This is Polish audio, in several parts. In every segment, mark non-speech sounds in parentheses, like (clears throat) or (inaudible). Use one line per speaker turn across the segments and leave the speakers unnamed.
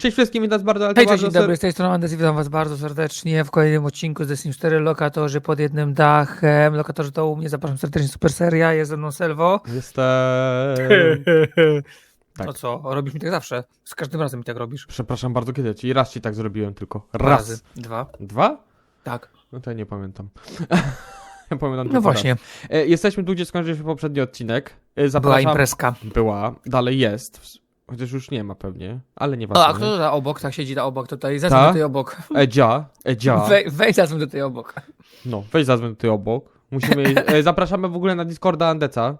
Cześć wszystkim, witam was bardzo,
Hej, cześć,
bardzo
dzień dobry, z tej strony Andes i witam was bardzo serdecznie w kolejnym odcinku z Destiny 4 Lokatorzy pod jednym dachem. Lokatorzy to u mnie, zapraszam serdecznie, super seria, jest ze mną Selwo.
Jestem... (laughs) Tak.
No co, robisz mi tak zawsze, z każdym razem mi tak robisz.
Przepraszam bardzo, kiedy ci? Raz ci tak zrobiłem tylko.
Dwa
Raz.
razy. Dwa.
Dwa?
Tak.
No to ja nie pamiętam. (laughs) ja pamiętam
No właśnie,
Raz. E, jesteśmy tu, gdzie skończył się poprzedni odcinek. E,
była
zapraszam...
imprezka.
Była, dalej jest. Chociaż już nie ma pewnie, ale nie
O, a
ważne.
kto ta obok, tak siedzi ta obok tutaj, zadzwoń
Ta?
do tej obok.
Edzia, Edzia. (laughs)
Wej, wejdź zadzwoń do tej obok.
No, weź zadzwoń tutaj obok. Musimy... E, zapraszamy w ogóle na Discorda Andeca.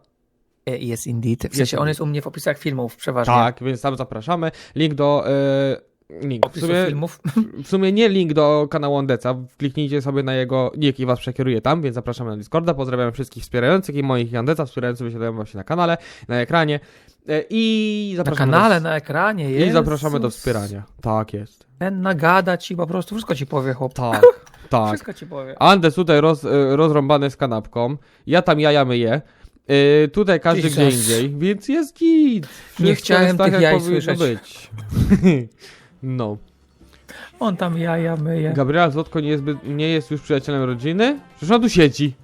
E, Jest indeed, w sensie on jest u mnie w opisach filmów przeważnie.
Tak, więc tam zapraszamy. Link do... E, link. W sumie,
filmów.
w sumie nie link do kanału Andeca. Kliknijcie sobie na jego nick i was przekieruje tam, więc zapraszamy na Discorda. Pozdrawiam wszystkich wspierających i moich Andeca wspierających wysiadają właśnie na kanale, na ekranie. E, I
Na
zapraszamy
kanale,
do,
na ekranie
I
jest.
zapraszamy do wspierania. Tak jest.
Ten nagada ci po prostu, wszystko ci powie chłop.
Tak, (laughs) tak.
Wszystko ci powie.
Andes tutaj roz, e, rozrąbany z kanapką. Ja tam jaja myję. E, tutaj każdy
Jesus.
gdzie indziej, więc jest git. Wszystko
Nie chciałem
tak,
tych
jak
jaj słyszeć.
być. (laughs) no.
On tam jaja myje.
Gabriela Złotko nie jest, zbyt- nie jest już przyjacielem rodziny? Przecież ona tu siedzi.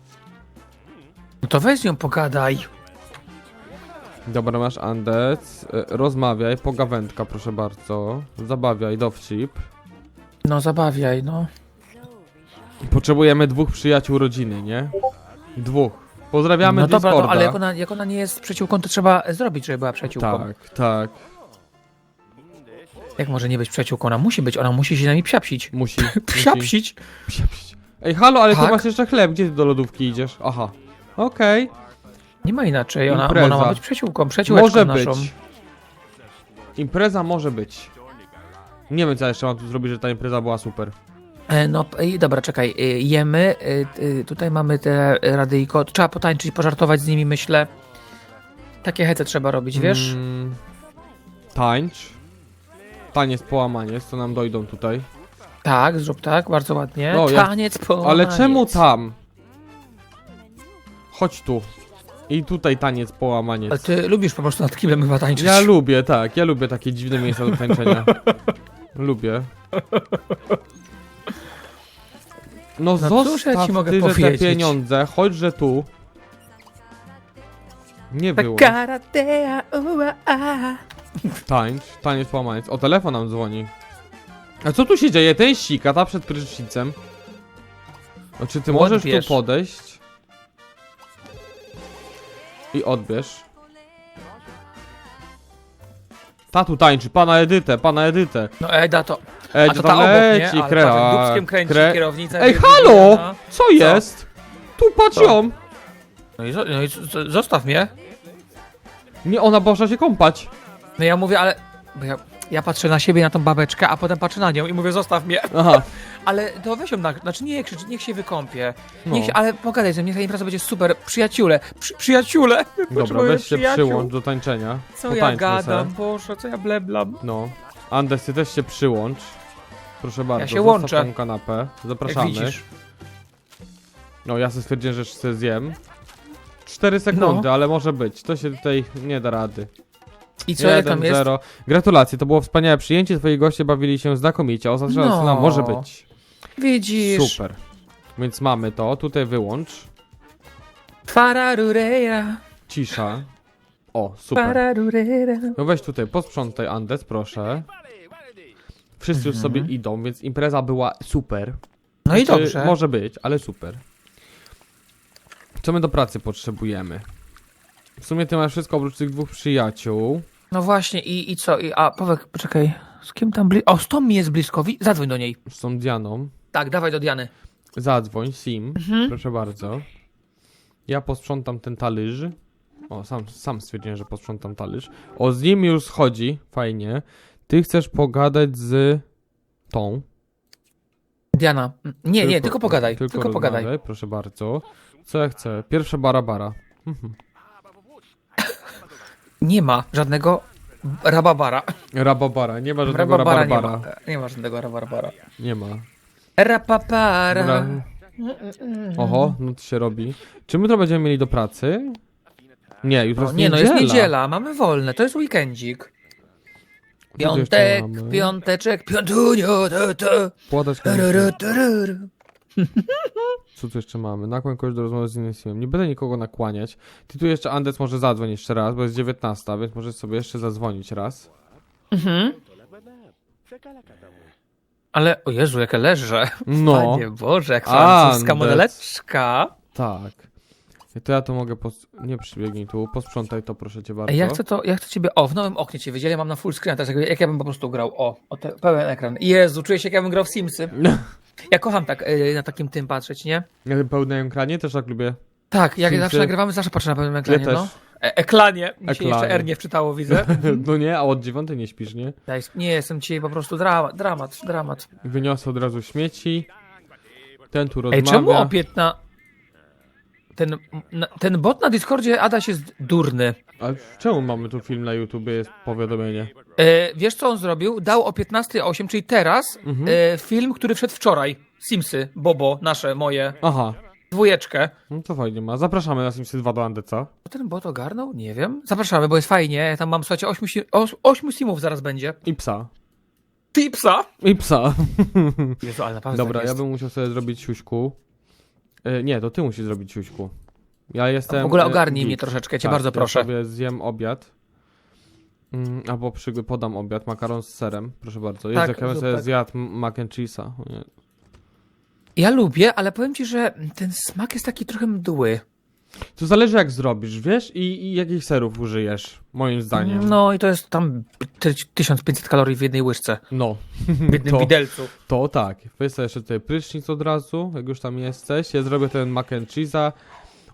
No to weź nią pogadaj.
Dobra, masz Andes. E, Rozmawiaj, pogawędka proszę bardzo. Zabawiaj, dowcip.
No zabawiaj, no.
Potrzebujemy dwóch przyjaciół rodziny, nie? Dwóch. Pozdrawiamy
No dobra,
Discorda.
no, ale jak ona, jak ona nie jest przyjaciółką, to trzeba zrobić, żeby była przyjaciółką.
Tak, tak.
Jak może nie być przyjaciółką? Ona musi być, ona musi się z nami psiapsić. (laughs) (laughs)
Musi.
Psiapsić?
Psiapsić. Ej, halo, ale ty
Tak?
masz jeszcze chleb. Gdzie ty do lodówki idziesz? Aha. Okej.
Nie ma inaczej, ona,
Impreza.
ona ma być przyjaciółką, przyjaciółeczką
Może
naszą.
być. Impreza może być. Nie wiem, co jeszcze mam tu zrobić, że ta impreza była super.
E, no i dobra, czekaj, e, jemy, e, e, tutaj mamy te radyjko, trzeba potańczyć, pożartować z nimi, myślę. Takie hece trzeba robić, wiesz?
Mm, tańcz. Taniec, połamaniec, to nam dojdą tutaj.
Tak, zrób tak, bardzo ładnie.
No, ja-
Taniec po
Ale czemu tam? Chodź tu. I tutaj taniec,
Ale
połamaniec.
ty lubisz po prostu nad kiblem chyba tańczyć.
Ja lubię, tak. Ja lubię takie dziwne miejsca do tańczenia. (laughs) lubię. No,
No
zostaw
cóż ja ci mogę
ty, że te
powiedzieć?
pieniądze, chodźże tu. Nie było.
Karatea, ua, a.
Tańcz, taniec, połamaniec. O, telefon nam dzwoni. A co tu się dzieje? Ten sika, ta przed prysznicem. No, czy ty możesz
Odbierz.
tu podejść? I odbierz. Ta tu tańczy, pana Edytę, pana Edytę.
No Eda to.
Ej,
A to
tam
ta obok, nie?
leci,
Ale
kre-
patrz, jak
a,
dupskiem kręci
kre-
kierownicę.
Ej,
biegnie,
halo!
no.
Co jest? Tu patrz
Co?
ją!
No i, zo- no i z- z- zostaw mnie.
Nie, ona poszła się kąpać.
No ja mówię, ale. Bo ja, ja patrzę na siebie, na tą babeczkę, a potem patrzę na nią i mówię, zostaw mnie.
Aha, (laughs)
Ale to weź ją na. Znaczy nie krzycz, niech się wykąpie.
no.
Niech się, ale pogadaj ze mnie, ta impreza będzie super. Przyjaciule, przy, przyjaciule. (laughs)
Dobra,
Potrzebuję
weź się
przyjaciół.
przyłącz do tańczenia.
Co ja
Potańczmy
gadam,
se.
Boże, co ja bleblam.
No. Andes, ty też się przyłącz. Proszę bardzo,
się
zostaw
łączę.
tą kanapę.
Jak
Zapraszamy.
widzisz.
No, ja sobie stwierdziłem, że chcę zjem. 4 sekundy,
No.
ale może być. To się tutaj nie da rady.
I co, jak tam jest?
1-0. Gratulacje, to było wspaniałe przyjęcie. Twoi goście bawili się znakomicie. Oznacza,
No.
no. może być.
Widzisz.
Super. Więc mamy to. Tutaj wyłącz.
Pararureja,
Cisza. O, super. No weź tutaj, posprzątaj Andes, proszę. Wszyscy już
Mhm.
sobie idą, więc impreza była super.
No i
Znaczy,
dobrze.
Może być, ale super. Co my do pracy potrzebujemy? W sumie ty masz wszystko oprócz tych dwóch przyjaciół.
No właśnie, i, i co? I, a, Powek, poczekaj. Z kim tam bli... O, z Tom mi jest blisko. Wi- Zadzwoń do niej.
Z tą Dianą.
Tak, dawaj do Diany.
Zadzwoń, Sim.
Mhm.
Proszę bardzo. Ja posprzątam ten talerz. O, sam, sam stwierdziłem, że posprzątam talerz. O, z nim już schodzi. Fajnie. Ty chcesz pogadać z tą.
Diana. Nie, nie, tylko pogadaj. Tylko, pogadaj.
rozmawiaj, Proszę bardzo. Co ja chcę? Pierwsze barabara. Mhm.
Nie ma żadnego rababara.
Rababara. Nie ma żadnego
Rababara nie
rabarbara.
ma. Nie ma żadnego rababara.
Nie ma.
Rapapara.
Oho, no to się robi. Czy my to będziemy mieli do pracy? Nie, jutro
No,
jest
nie, no
niedziela.
jest niedziela, mamy wolne, to jest weekendzik. Piątek, piąteczek, piątunio, to, to. Tarara.
Co tu jeszcze mamy? Nakłon kogoś do rozmowy z innym teamem. Nie będę nikogo nakłaniać. Ty tu jeszcze Andes może zadzwoń jeszcze raz, bo jest 19, więc możesz sobie jeszcze zadzwonić raz.
Mhm. Ale, o Jezu, jakie leże.
No,
Panie Boże, jak francuska modeleczka.
tak. To ja to mogę pos... Nie przybiegnij tu, posprzątaj to proszę cię bardzo.
Ej, Ja chcę to, ja chcę ciebie, o, w nowym oknie cię widzieli, mam na full screen, teraz jak, jak ja bym po prostu grał, o, o te, pełen ekran. Jezu, czuję się jak ja bym grał w Simsy. (laughs) Ja kocham tak y, na takim tym patrzeć, nie?
Ja pełnym ekranie też tak lubię.
Tak, jak
Simsy.
zawsze nagrywamy, zawsze patrzę na pełnym ekranie,
Ja też.
no. E eklanie, mi się
Eklanie.
jeszcze R nie wczytało, widzę. (laughs)
No nie, a od dziewiątej nie śpisz, nie?
Daj, nie, jestem dzisiaj po prostu dramat, dramat, dramat.
Wyniosę od razu śmieci. Ten tu rozmawia.
Ej, czemu o 15... Ten, na, ten bot na Discordzie, Adaś, jest durny.
A czemu mamy tu film na YouTube, jest powiadomienie?
E, wiesz, co on zrobił? Dał o 15.08, czyli teraz,
Mhm.
e, film, który wszedł wczoraj. Simsy, Bobo, nasze, moje,
Aha,
dwójeczkę.
no to fajnie ma. Zapraszamy na Simsy 2 do Andeca.
Co ten bot ogarnął? Nie wiem. Zapraszamy, bo jest fajnie. Ja Tam mam, słuchajcie, 8, si- os- ośmiu simów zaraz będzie.
I psa.
Tipsa!
I psa.
Jezu, ale naprawdę
Dobra,
tak
ja bym musiał sobie zrobić siuśku. E, nie, to ty musisz zrobić siuśku. Ja jestem.
W ogóle
e,
ogarnij
geek.
mnie troszeczkę, cię
Tak,
bardzo
ja
proszę.
sobie zjem obiad. Mm, albo przy, podam obiad, makaron z serem, proszę bardzo. Jest
Tak,
jak ja bym sobie
tak.
zjadł mac and cheese'a.
Ja lubię, ale powiem ci, że ten smak jest taki trochę mdły.
To zależy jak zrobisz, wiesz? I, i jakich serów użyjesz, moim zdaniem.
No i to jest tam ty- 1500 kalorii w jednej łyżce,
No.
w jednym (laughs)
To-
widelcu.
To tak. Weź sobie jeszcze tutaj prysznic od razu, jak już tam jesteś. Ja zrobię ten mac and cheese'a.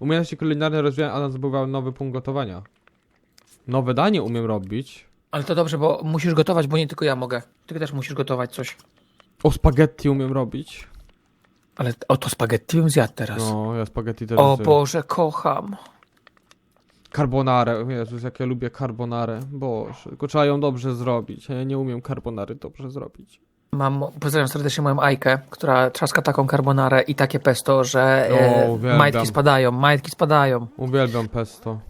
Umiejętności kulinarne rozwijam, a zdobywał nowy punkt gotowania. Nowe danie umiem robić.
Ale to dobrze, bo musisz gotować, bo nie tylko ja mogę. Ty też musisz gotować coś.
O, spaghetti umiem robić.
Ale o to spaghetti bym zjadł teraz.
No, ja spaghetti też
o. Boże, kocham.
Carbonarę. Jezus, jak ja lubię carbonarę. Boże, tylko trzeba ją dobrze zrobić. Ja nie umiem carbonary dobrze zrobić.
Mam, pozdrawiam serdecznie moją Ajkę, która trzaska taką carbonarę i takie pesto, że e,
O,
majtki spadają, majtki spadają.
Uwielbiam pesto.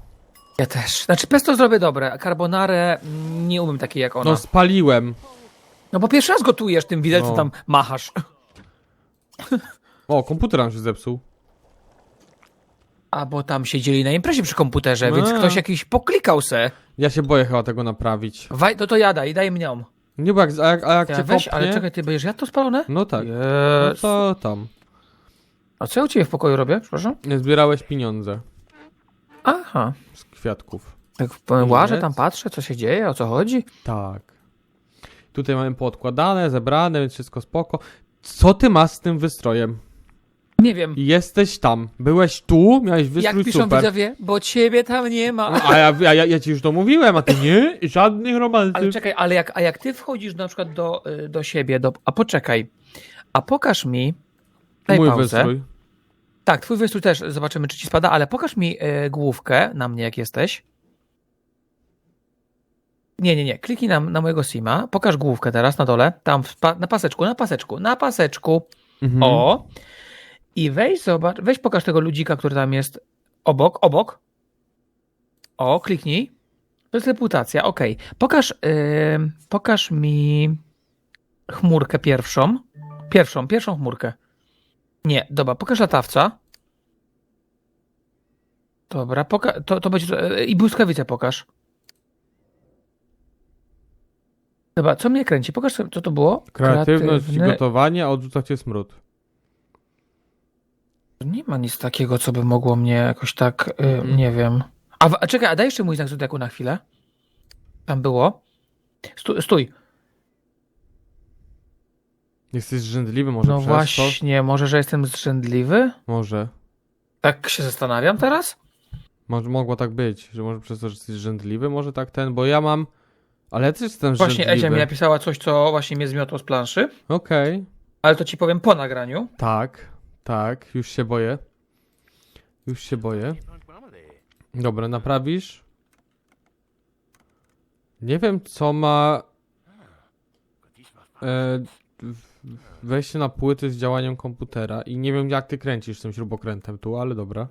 Ja też. Znaczy pesto zrobię dobre, a carbonarę nie umiem takiej jak ona.
No,
No,
spaliłem.
bo pierwszy raz gotujesz tym widelcem,
No.
tam machasz. (laughs)
O, komputer nam się zepsuł.
A bo tam siedzieli na imprezie przy komputerze, więc
A.
ktoś jakiś poklikał se.
Ja się boję chyba tego naprawić.
Waj, to to jada i daj mnie.
Nie, bo jak, a jak, a jak
Ja
cię
weź,
kopnie...
ale czekaj, ty będziesz jadł to spalone?
No tak. No co tam?
A co ja u ciebie w pokoju robię? Przepraszam?
Nie zbierałeś pieniądze
Aha.
z kwiatków.
Tak łażę,
Nic.
tam patrzę, co się dzieje, o co chodzi.
Tak. Tutaj mamy poodkładane, zebrane, więc wszystko spoko. Co ty masz z tym wystrojem?
Nie wiem.
Jesteś tam. Byłeś tu, miałeś
Jak
wystrój
piszą
super.
widzowie, bo ciebie tam nie ma.
A ja, a ja, ja ci już to mówiłem, a ty nie? Żadnych romantyk.
Ale czekaj, ale jak, a jak ty wchodzisz na przykład do, y, do siebie, do, a poczekaj, a pokaż mi, daj
Mój
pauzę.
wystrój.
Tak, twój wystrój też, zobaczymy czy ci spada, ale pokaż mi y, główkę na mnie jak jesteś. Nie, nie, nie, kliknij na, na mojego Sima, pokaż główkę teraz na dole, tam w pa, na paseczku, na paseczku, na paseczku,
Mhm.
o. I weź zobacz, weź pokaż tego ludzika, który tam jest obok, obok. O, kliknij. To jest reputacja, okej. Pokaż, ym, pokaż mi chmurkę pierwszą. Pierwszą, pierwszą chmurkę. Nie, dobra, pokaż latawca. Dobra, poka- to, to będzie. e, I błyskawicę pokaż. Dobra, co mnie kręci? Pokaż, co to było.
Kreatywność i
Kreatywny-
gotowanie, a odrzucać jest smród.
Nie ma nic takiego, co by mogło mnie jakoś tak, y,
Mhm.
nie wiem. A, w- a czekaj, a daj jeszcze mój znak zodiaku na chwilę. Tam było. Stój, stój.
Jesteś zrzędliwy może
no
przez to?
właśnie, może, że jestem zrzędliwy?
Może.
Tak się zastanawiam teraz?
Może mogło tak być, że może przez to, że jesteś zrzędliwy, może tak ten, bo ja mam... Ale ja też jestem
Właśnie Edzia mi
zrzędliwy.
napisała coś, co właśnie mnie zmiotło z planszy,
Okej.
ale to ci powiem po nagraniu.
Tak, tak, już się boję. Już się boję. Dobra, naprawisz. Nie wiem, co ma. E, wejście na płyty z działaniem komputera i nie wiem, jak ty kręcisz tym śrubokrętem tu, ale dobra.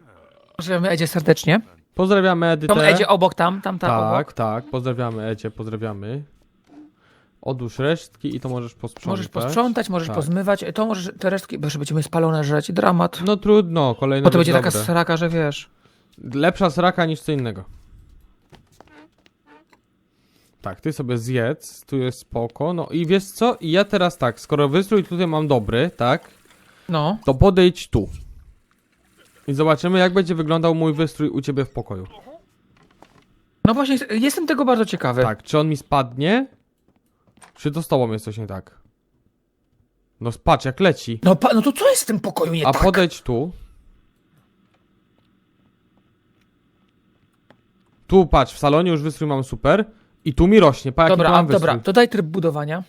Pozdrawiamy Edzie serdecznie.
Pozdrawiamy Edytę.
Tą Edzie obok tam, tam, tam
tak,
obok.
tak, pozdrawiamy Ecie, pozdrawiamy. Odłóż resztki i to możesz posprzątać.
Możesz posprzątać, możesz
Tak.
pozmywać, to możesz te resztki, bo jeszcze będziemy spalone żreć, dramat.
No trudno, kolejne
Bo to będzie taka
dobre.
sraka, że wiesz.
Lepsza sraka niż co innego. Tak, ty sobie zjedz, tu jest spoko. No i wiesz co? I ja teraz tak, skoro wystrój tutaj mam dobry, tak?
No,
To podejdź tu. I zobaczymy, jak będzie wyglądał mój wystrój u ciebie w pokoju.
no właśnie, jestem tego bardzo ciekawy.
Tak, czy on mi spadnie? Czy to z tobą jest coś nie tak? No patrz, jak leci.
No, pa, no to co jest w tym pokoju nie
A
tak?
podejdź tu. Tu patrz, w salonie już wystrój mam super. I tu mi rośnie, pa jaki
Dobra,
tu
a,
mam wystrój.
dobra, to daj tryb budowania.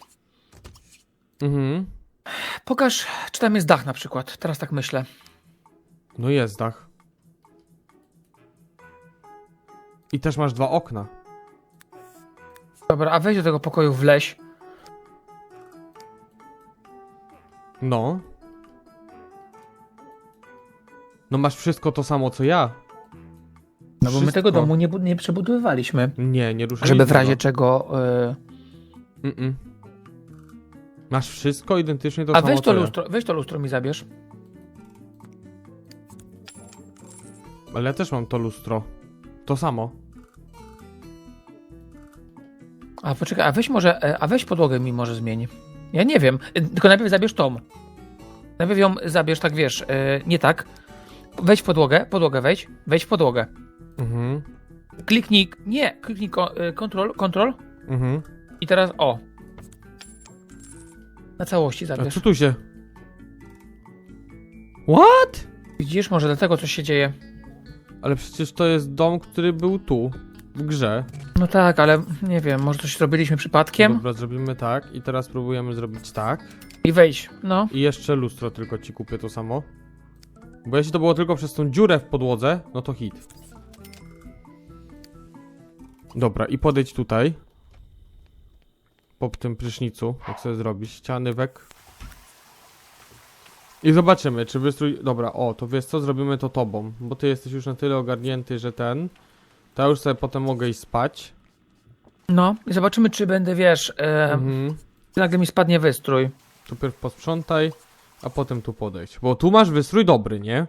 Mhm.
Pokaż, czy tam jest dach na przykład. Teraz tak myślę.
No jest dach. I też masz dwa okna.
Dobra, a wejdź do tego pokoju wleź.
No. No masz wszystko to samo co ja.
No bo my
Wszystko.
tego domu nie, bu- nie przebudowywaliśmy.
Nie, nie ruszaj
Żeby w
niczego.
razie czego... y,
Mm-mm. Masz wszystko identycznie to
A
samo
weź
co
to
ja.
lustro, weź to lustro mi zabierz.
Ale ja też mam to lustro. To samo.
A poczekaj, a weź może, e, a weź podłogę mi może zmień. Ja nie wiem, y, tylko najpierw zabierz tą. Najpierw ją zabierz, tak wiesz, y, nie tak. Wejdź w podłogę, podłogę wejdź, wejdź podłogę.
Mhm.
Kliknij, nie, kliknij ko- kontrol, kontrol
Mhm.
i teraz o. Na całości
A
zabierz.
co tu się... What?
Widzisz, może dlatego coś się dzieje.
Ale przecież to jest dom, który był tu. W grze.
No tak, ale nie wiem, może coś zrobiliśmy przypadkiem
Dobra, zrobimy tak. I teraz próbujemy zrobić tak.
i wejdź. No,
I jeszcze lustro tylko ci kupię to samo. Bo jeśli to było tylko przez tą dziurę w podłodze, no to hit. Dobra, i podejdź tutaj. Po tym prysznicu, jak sobie zrobić. Ściany wek. I zobaczymy, czy wystrój... Dobra, o, to wiesz co, zrobimy to tobą. Bo ty jesteś już na tyle ogarnięty, że ten... To ja już sobie potem mogę iść spać.
no i zobaczymy, czy będę, wiesz, e,
Mhm.
nagle mi spadnie wystrój.
Tu pierw posprzątaj, a potem tu podejdź. Bo tu masz wystrój dobry, nie?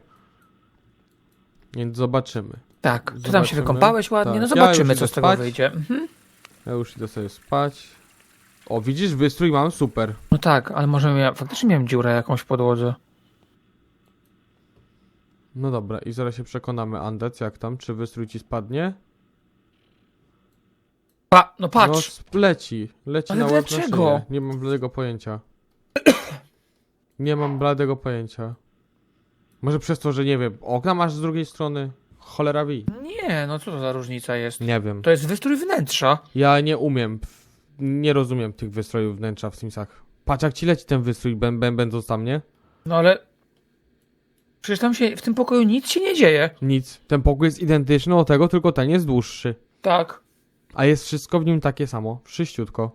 Więc zobaczymy.
Tak, ty tam się wykąpałeś ładnie,
Tak.
no
Ja
zobaczymy,
już
co z tego
spać.
wyjdzie. Mhm.
Ja już idę sobie spać. O, widzisz, wystrój mam super.
No tak, ale może ja faktycznie miałem dziurę jakąś w podłodze.
No dobra, i zaraz się przekonamy, Andec, jak tam, czy wystrój ci spadnie?
Pa, no
No,
patrz!
sp- leci. Leci
Ale
na łeb na
dlaczego?
szyję. Nie mam bladego pojęcia. Nie mam bladego pojęcia. Może przez to, że nie wiem, okna masz z drugiej strony? Cholera wi.
Nie, no co to za różnica jest?
Nie wiem.
To jest wystrój wnętrza.
Ja nie umiem, nie rozumiem tych wystrojów wnętrza w Simsach. Patrz jak ci leci ten wystrój, bę- bę- będąc tam, nie?
No ale... Przecież tam się, w tym pokoju nic się nie dzieje.
Nic. Ten pokój jest identyczny do tego, tylko ten jest dłuższy.
Tak.
A jest wszystko w nim takie samo. Wszyściutko.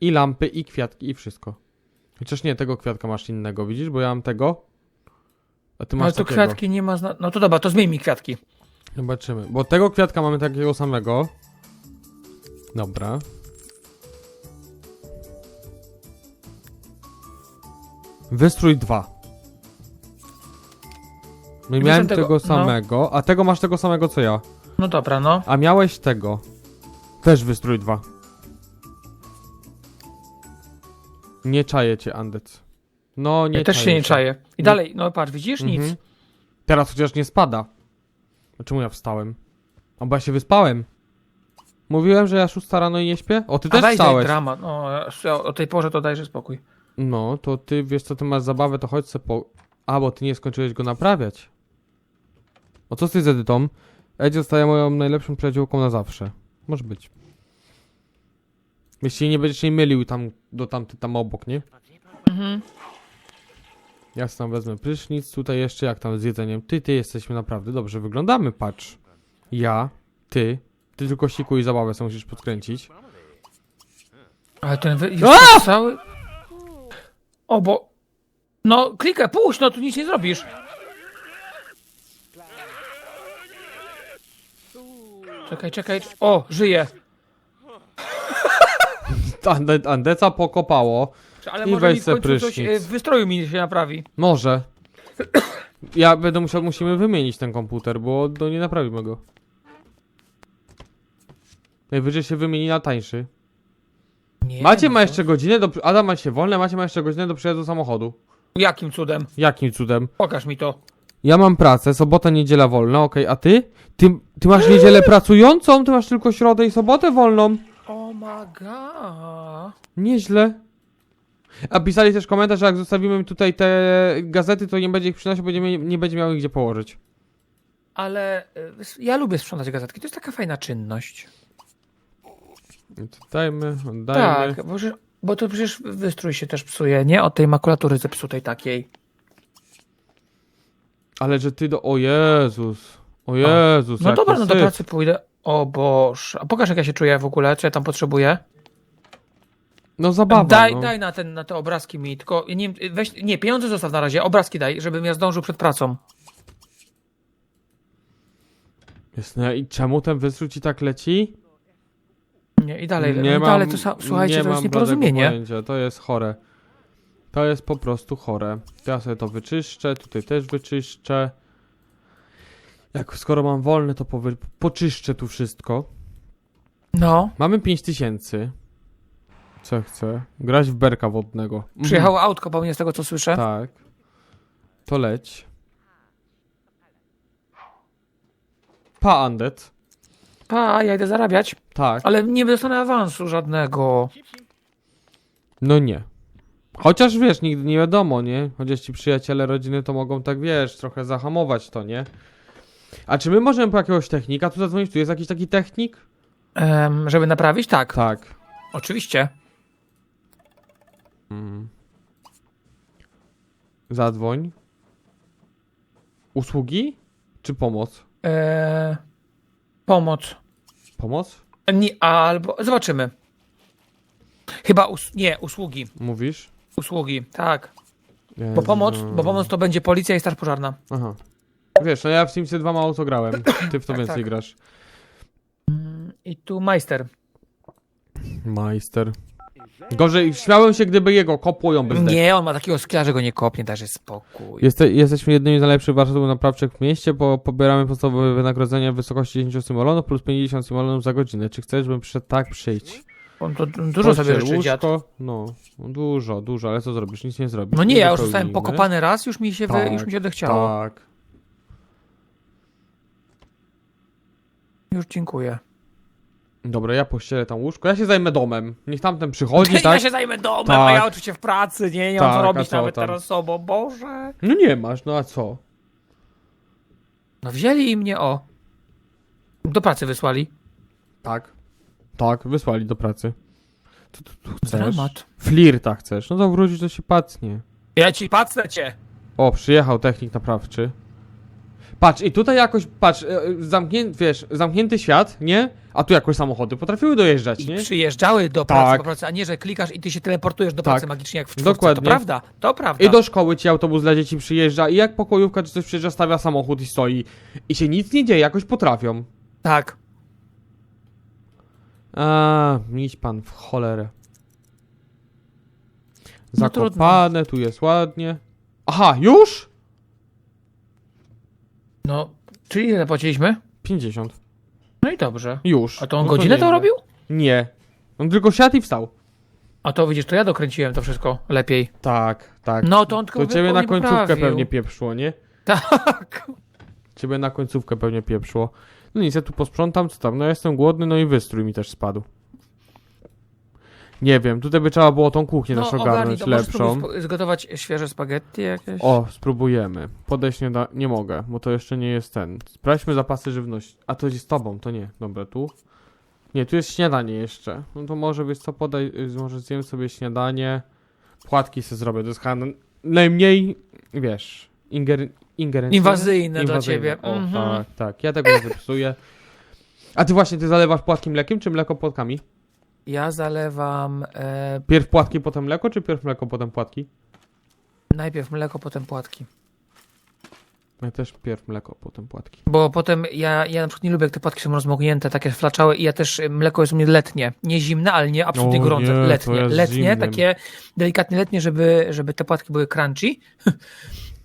I lampy, i kwiatki, i wszystko. Chociaż nie, tego kwiatka masz innego, widzisz? Bo ja mam tego. A ty
No
masz
ale to
takiego.
kwiatki nie ma zna... No to dobra, to zmień mi kwiatki.
Zobaczymy. Bo tego kwiatka mamy takiego samego. Dobra. Wystrój 2. No i miałem
tego-
tego,
no.
samego, a tego masz tego samego co ja.
No dobra, no.
A miałeś tego. Też wystrój 2. Nie czaję cię, Andec. No, nie
ja też się nie czaję. I
Nie-
dalej, no patrz, widzisz? Nic.
Mhm. Teraz chociaż nie spada. Czemu ja wstałem? A bo ja się wyspałem. Mówiłem, że ja szósta rano i nie śpię? O, ty
A
też wstałeś.
dramat. No, o tej porze to dajże spokój.
No, to ty wiesz co, ty masz zabawę, to chodź se po... A, bo ty nie skończyłeś go naprawiać. O co ty z Edytą? Edzie zostaje moją najlepszą przyjaciółką na zawsze. Może być. Jeśli nie będziesz jej mylił tam do tamty tam obok, nie?
Mhm.
Ja tam wezmę prysznic, tutaj jeszcze jak tam z jedzeniem. Ty, ty jesteśmy naprawdę dobrze wyglądamy, patrz. Ja, ty, ty tylko siku i zabawę sobie musisz podkręcić.
Ale ten wy...
A!
cały... O, bo... No, klikaj, puść, no tu nic nie zrobisz. Czekaj, czekaj. O, żyje. (laughs)
Ande, Andeca pokopało.
Ale
I
może
weź
mi w
se
końcu coś
prysznic.
e, w wystroju mi się naprawi.
Może. Ja będę musiał, musimy wymienić ten komputer, bo do nie naprawimy go. Najwyżej się wymieni na tańszy.
Nie,
Macie
no
ma jeszcze godzinę do... Adam ma się wolne, macie ma jeszcze godzinę do przyjazdu samochodu.
Jakim cudem?
Jakim cudem?
Pokaż mi to.
Ja mam pracę, sobota, niedziela wolna, okej, a ty? ty? Ty masz niedzielę (gasps) pracującą, ty masz tylko środę i sobotę wolną.
Oh my god.
Nieźle. A pisali też komentarz, że jak zostawimy tutaj te gazety, to nie będzie ich przynosił, bo nie, nie będzie miał ich gdzie położyć.
Ale e, ja lubię sprzątać gazetki. To jest taka fajna czynność.
Dajmy, oddajmy.
Tak, bo, że- bo to przecież wystrój się też psuje, nie? Od tej makulatury zepsutej takiej.
Ale że ty do... O Jezus. O Jezus.
No dobra, no do
syf.
pracy pójdę. O Boże. A pokaż jak ja się czuję w ogóle, co ja tam potrzebuję.
No zabawa,
daj,
no.
daj na, ten, na te obrazki mi, tylko nie weź, nie, pieniądze zostaw na razie, obrazki daj, żebym ja zdążył przed pracą.
Jest, no i czemu ten wystrój ci tak leci?
Nie, i dalej,
nie
no,
mam,
dalej to słuchajcie,
nie
to jest nieporozumienie.
pojęcia, To jest chore. To jest po prostu chore. To Ja sobie to wyczyszczę, tutaj też wyczyszczę. Jak skoro mam wolne, to powy... poczyszczę tu wszystko.
No,
Mamy 5000. Co chcę? Grać w berka wodnego.
Przyjechało autko po mnie z tego co słyszę.
Tak. To leć. Pa, Andet.
Pa, ja idę zarabiać,
Tak.
ale nie dostanę awansu żadnego.
No nie. Chociaż wiesz, nigdy nie wiadomo, nie? Chociaż ci przyjaciele rodziny to mogą tak, wiesz, trochę zahamować to, nie? A czy my możemy po jakiegoś technika tu zadzwonić? Tu jest jakiś taki technik?
Em, żeby naprawić? Tak,
Tak.
oczywiście.
Mm. Zadzwoń. Usługi? Czy pomoc?
E, pomoc.
Pomoc?
Nie, albo, zobaczymy. Chyba, us- nie, usługi.
Mówisz?
Usługi, tak. Bo pomoc,
Jezu.
bo pomoc to będzie policja i straż pożarna.
Aha. Wiesz, no ja w Simsy 2 mało co grałem. Ty w to
Tak,
więcej
tak.
grasz.
I tu majster.
Majster. Gorzej, śmiałem się, gdyby jego kopłują bez dek.
Nie, on ma takiego skilla, że go nie kopnie, darzy spokój.
Jeste, jesteśmy jednymi z najlepszych warsztatów naprawczych w mieście, bo pobieramy podstawowe wynagrodzenie w wysokości 10 symolonów plus 50 symolonów za godzinę. Czy chcesz, bym przyszedł? Tak, przyjdź.
On to dużo sobie
Pościel,
życzy dziad.
łóżko, No, dużo, dużo, ale co zrobisz? Nic nie zrobisz.
No nie, ja już
Wypełnimy.
zostałem pokopany raz, już mi się, wy,
Tak,
już mi się odechciało.
Tak.
Już dziękuję.
Dobra, ja pościelę tam łóżko. Ja się zajmę domem. Niech tamten przychodzi, (laughs)
Ja
tak?
się zajmę domem,
Tak.
a ja oczywiście w pracy, nie, nie mam
Tak,
co
a
robić
co
nawet
tam?
teraz sobą, Boże.
No nie masz, no a co?
No wzięli i mnie, o. Do pracy wysłali.
Tak. Tak, wysłali do pracy. Co tu, tu chcesz?
Dramat.
Flirta chcesz? No to wrócić, to się pacnie.
Ja ci patrzę cię.
O, przyjechał technik naprawczy. Patrz, i tutaj jakoś, patrz, e, zamknięty, wiesz, zamknięty świat, nie? A tu jakoś samochody potrafiły dojeżdżać,
I
nie?
przyjeżdżały do pracy
Tak.
po pracy, a nie, że klikasz i ty się teleportujesz do
Tak.
pracy magicznie jak w czwórce.
Dokładnie.
To prawda, to prawda.
I do szkoły ci autobus dla dzieci przyjeżdża i jak pokojówka czy coś przyjeżdża, stawia samochód i stoi. I się nic nie dzieje, jakoś potrafią.
Tak.
A, idź pan w cholerę.
No.
Zakopane, tu jest ładnie. Aha, już?
No, czyli ile zapłaciliśmy?
50.
No i dobrze.
Już.
A to on
No
godzinę to
nieźle.
robił?
Nie. On tylko siadł i wstał.
A to widzisz, to ja dokręciłem to wszystko lepiej.
Tak, tak.
No to on tylko
To ciebie na końcówkę
poprawił.
pewnie pieprzło, nie?
Tak.
Ciebie na końcówkę pewnie pieprzło. No nic, ja tu posprzątam, co tam? No ja jestem głodny, no i wystrój mi też spadł. Nie wiem, tutaj by trzeba było tą kuchnię
No ogarnij,
ogarnąć lepszą.
zgotować świeże spaghetti jakieś?
O, spróbujemy. Podejść nie, da, nie mogę, bo to jeszcze nie jest ten. Sprawdźmy zapasy żywności. A to jest z tobą, to nie. Dobra, tu. Nie, tu jest śniadanie jeszcze. No to może być co podaj, y, może zjem sobie śniadanie. Płatki sobie zrobię, to jest najmniej, wiesz, inger, ingerencyjne.
Inwazyjne dla ciebie.
O,
Mhm.
tak, tak. Ja tego nie zepsuję. A ty właśnie, ty zalewasz płatki mlekiem, czy mleko płatkami?
Ja zalewam e,
Pierw płatki, potem mleko, czy pierw mleko, potem płatki?
najpierw mleko, potem płatki.
Ja też pierw mleko, potem płatki.
Bo potem ja, ja na przykład nie lubię, jak te płatki są rozmoknięte, takie flaczałe i ja też y, mleko jest u mnie letnie. Nie zimne, ale nie absolutnie
O
gorące.
nie,
letnie. Letnie,
zimnym.
takie delikatnie letnie, żeby, żeby te płatki były crunchy. (laughs)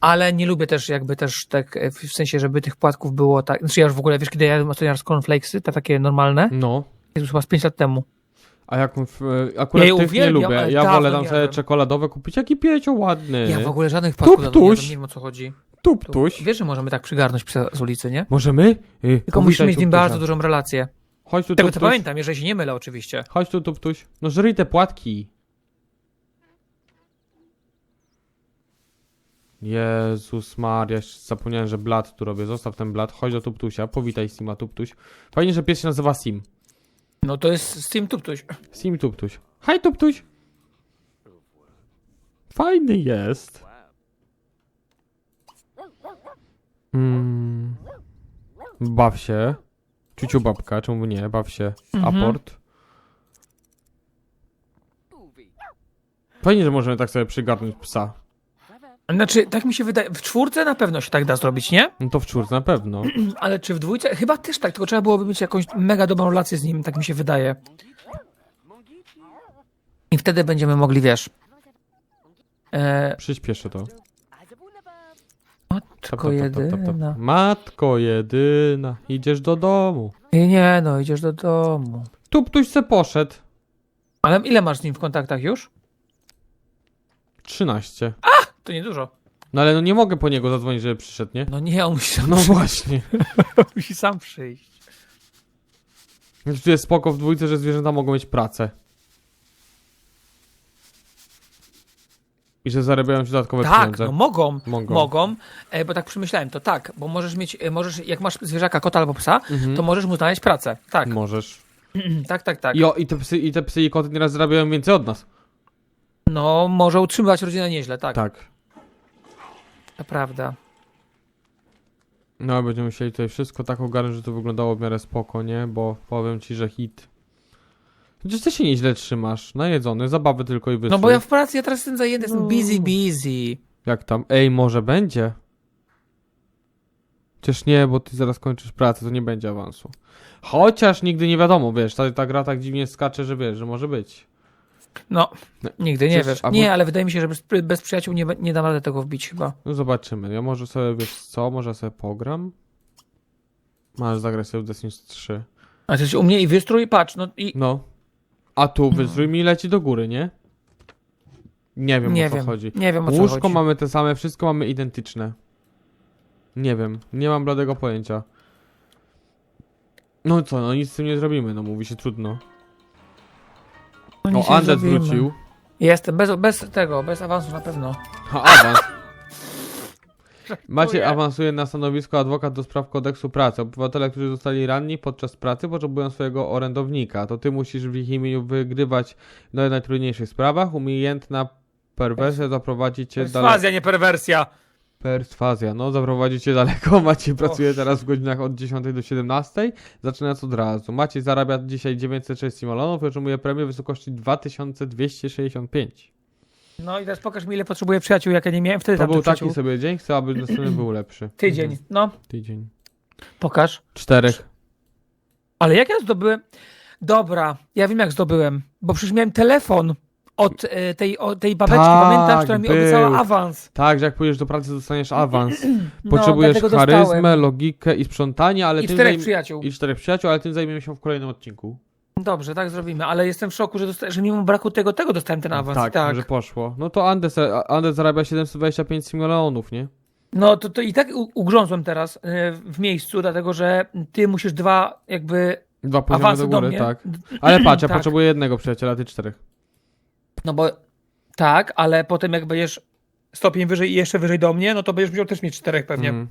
Ale nie lubię też jakby też tak, e, w sensie, żeby tych płatków było tak, znaczy ja już w ogóle, wiesz, kiedy ja jadłem ostatnio raz cornflakesy, te takie normalne,
No.
Jezus, chyba z 5 lat temu.
A jak w, e, akurat
Ja
tych nie lubię. Ja wolę tam sobie czekoladowe kupić. Jaki piecio ładny.
Ja w ogóle żadnych płatków
Tuptuś.
nie wiem o co chodzi.
Tuptuś.
Wiesz, że możemy tak przygarnąć z ulicy, nie?
Możemy? Y,
Tylko musimy mieć z nim bardzo dużą relację.
Chodź tu,
Tego co pamiętam, jeżeli się nie mylę oczywiście.
Chodź tu, Tuptuś. No żryj te płatki. Jezus Maria, zapomniałem, że blat tu robię. Zostaw ten blat. Chodź do Tuptusia. Powitaj Sima Tuptuś. Fajnie, że pies się nazywa Sim.
No to jest tym tuptuś.
Sim Tuptuś. Hej Tuptuś. Fajny jest. Mm. Baw się. Ciuciu babka, czemu nie? Baw się.
Mhm.
Aport. Fajnie, że możemy tak sobie przygarnąć psa.
Znaczy, tak mi się wydaje, w czwórce na pewno się tak da zrobić, nie?
No to w czwórce na pewno. (clears throat)
Ale czy w dwójce? Chyba też tak, tylko trzeba byłoby mieć jakąś mega dobrą relację z nim, tak mi się wydaje. I wtedy będziemy mogli, wiesz... E,
Przyspieszę to.
Matko jedyna.
Matko jedyna, idziesz do domu.
Nie, nie, no idziesz do domu.
Tuptuś se poszedł.
Ale ile masz z nim w kontaktach już?
13.
To niedużo.
No ale no nie mogę po niego zadzwonić, żeby przyszedł, nie?
No nie, on musi sam,
No właśnie. (laughs)
musi sam przyjść.
Znaczy, Tu jest spoko w dwójce, że zwierzęta mogą mieć pracę. I że zarabiają się dodatkowe
Tak,
pieniądze.
no mogą,
Mogą.
mogą, e, bo tak przemyślałem, to tak, bo możesz mieć, e, możesz, jak masz zwierzaka, kota albo psa,
Mhm.
to możesz mu znaleźć pracę. Tak,
Możesz. (clears throat)
tak, tak, tak.
I, o, i, te psy, I te psy i koty nieraz zarabiają więcej od nas.
No, może utrzymywać rodzinę nieźle, tak,
Tak.
To prawda.
No, będziemy musieli tutaj wszystko tak ogarnąć, że to wyglądało w miarę spoko, nie? Bo powiem ci, że hit. Chociaż ty się nieźle trzymasz. Najedzony, zabawy tylko i wystrój.
No bo ja w pracy, ja teraz jestem zajęty, jestem
No.
busy, busy.
Jak tam? Ej, może będzie? Chociaż nie, bo ty zaraz kończysz pracę, to nie będzie awansu. Chociaż nigdy nie wiadomo, wiesz, ta, ta gra tak dziwnie skacze, że wiesz, że może być.
No,
No,
nigdy nie
przecież-
wiesz. Nie, ale wydaje mi się, że bez, bez przyjaciół nie, nie dam rady tego wbić chyba.
No zobaczymy. Ja może sobie, wiesz co, może sobie pogram? Masz zagrać sobie w Destiny 3.
A coś u mnie i wystrój, patrz, no i
No. A tu wyzrój mi leci do góry, nie? Nie wiem
nie
o co
wiem,
chodzi.
nie wiem o co
Łóżko
chodzi.
mamy te same, wszystko mamy identyczne. Nie wiem, nie mam bladego pojęcia. No co, no nic z tym nie zrobimy, no mówi się trudno.
No,
O, Undead
zrobimy.
wrócił.
Jestem, bez, bez tego, bez awansu na pewno.
Ha, awans. Macie
Żartuję.
awansuje na stanowisko adwokat do spraw kodeksu pracy. Obywatele, którzy zostali ranni podczas pracy, potrzebują swojego orędownika. To ty musisz w ich imieniu wygrywać w najtrudniejszych sprawach. Umiejętna perwersja zaprowadzi cię daleko.
Perswazja, nie perwersja.
Perswazja, no zaprowadzi cię daleko. (laughs) Maciej pracuje teraz w godzinach od 10 do 17, zaczynając od razu. Maciej zarabia dzisiaj 906 milionów i otrzymuje premię w wysokości 2265.
No i teraz pokaż mi, ile potrzebuję przyjaciół, jak ja nie miałem wtedy
To
tam
był taki
przyjaciół.
sobie dzień, chcę, aby następny był lepszy. (clears throat)
Tydzień,
Mhm.
no,
Tydzień.
pokaż.
Czterech.
Ale jak ja zdobyłem? Dobra, ja wiem jak zdobyłem, bo przecież miałem telefon od e, tej, od tej babeczki,
Tak,
pamiętasz, która mi
był.
obiecała awans.
Tak, że jak pójdziesz do pracy, dostaniesz (clears throat) awans.
No,
Potrzebujesz
dlatego
charyzmę,
dostałem.
logikę i sprzątanie, ale
I
tym
czterech
zajm-
przyjaciół.
I czterech przyjaciół, ale tym zajmiemy się w kolejnym odcinku.
Dobrze, tak zrobimy, ale jestem w szoku, że, dosta- że mimo braku tego, tego dostałem ten awans.
tak,
Tak,
że poszło. No to Andes, Andes zarabia 725 milionów, nie?
No to, to i tak ugrzązłem teraz e, w miejscu, dlatego że ty musisz dwa jakby
Dwa poziomy do
do
góry,
mnie.
tak. Ale patrz, ja (clears throat)
Tak.
potrzebuję jednego przyjaciela, ty czterech.
No bo tak, ale potem jak będziesz stopień wyżej i jeszcze wyżej do mnie, no to będziesz musiał też mieć czterech pewnie.
Mm.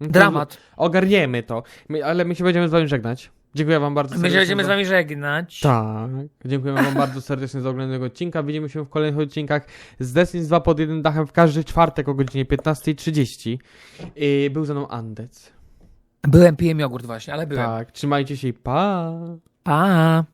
No
Dramat.
Ogarniemy to. My, ale my się będziemy z wami żegnać. Dziękuję wam bardzo
My się
serdecznie
będziemy z wami żegnać.
Tak. Dziękujemy wam bardzo serdecznie za oglądanie tego odcinka. Widzimy się w kolejnych odcinkach z Destiny 2 pod jednym dachem w każdy czwartek o godzinie 15.30. Yy, był ze mną Andec.
Byłem, pijem jogurt właśnie, ale byłem.
Tak. Trzymajcie się i pa!
Pa!